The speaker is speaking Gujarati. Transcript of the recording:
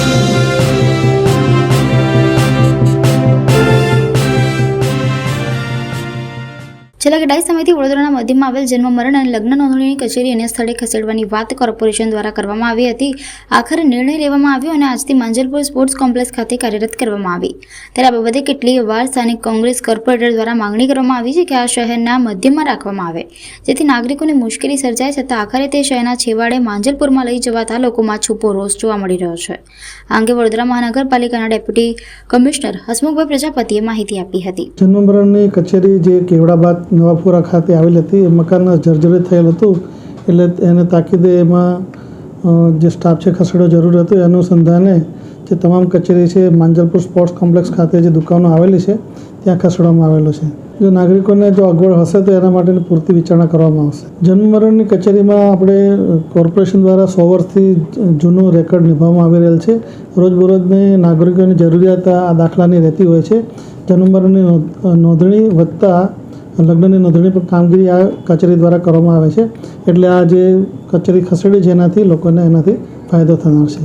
Thank you. છેલ્લા કેટલાય સમયથી વડોદરાના મધ્યમાં આવેલ જન્મ, મરણ અને લગ્ન નોંધણીની કચેરી અન્ય સ્થળે ખસેડવાની વાત કોર્પોરેશન દ્વારા કરવામાં આવી હતી. આખરે નિર્ણય લેવામાં આવ્યો અને આજથી માંજલપુર સ્પોર્ટ્સ કોમ્પ્લેક્સ ખાતે કાર્યરત કરવામાં આવી. ત્યારે આ બાબતે કેટલીય વાર સ્થાનિક કોંગ્રેસ કોર્પોરેટર દ્વારા માંગણી કરવામાં આવી છે કે આ શહેરના મધ્યમાં રાખવામાં આવે. જેથી નાગરિકોને મુશ્કેલી સર્જાય છતાં આખરે તે શહેરના છેવાડે માંજલપુરમાં લઈ જવાતા લોકોમાં છૂપો રોષ જોવા મળી રહ્યો છે. આ અંગે વડોદરા મહાનગરપાલિકાના ડેપ્યુટી કમિશનર હસમુખભાઈ પ્રજાપતિએ માહિતી આપી હતી. જન્મમરણની કચેરી જે કેવડાબાદ નવાપુરા ખાતે આવેલી હતી. એ મકાન જર્જરિત થયેલ હતું. એટલે એને તાકીદે એમાં જે સ્ટાફ છે ખસેડો જરૂર હતો. એ અનુસંધાને જે તમામ કચેરી છે, માંજલપુર સ્પોર્ટ્સ કોમ્પ્લેક્સ ખાતે જે દુકાનો આવેલી છે, ત્યાં ખસેડવામાં આવેલો છે. જો નાગરિકોને જો અગવડ હશે, તો એના માટેની પૂરતી વિચારણા કરવામાં આવશે. જન્મમરણની કચેરીમાં આપણે કોર્પોરેશન દ્વારા સો વર્ષથી જૂનું રેકોર્ડ નિભાવવામાં આવી રહેલ છે. રોજબરોજની નાગરિકોની જરૂરિયાત આ દાખલાની રહેતી હોય છે. જન્મમરણની નોંધ- નોંધણી વત્તા લગ્નની નોંધણી પણ કામગીરી આ કચેરી દ્વારા કરવામાં આવે છે. એટલે આ જે કચેરી ખસેડી છે એનાથી લોકોને એનાથી ફાયદો થનાર છે.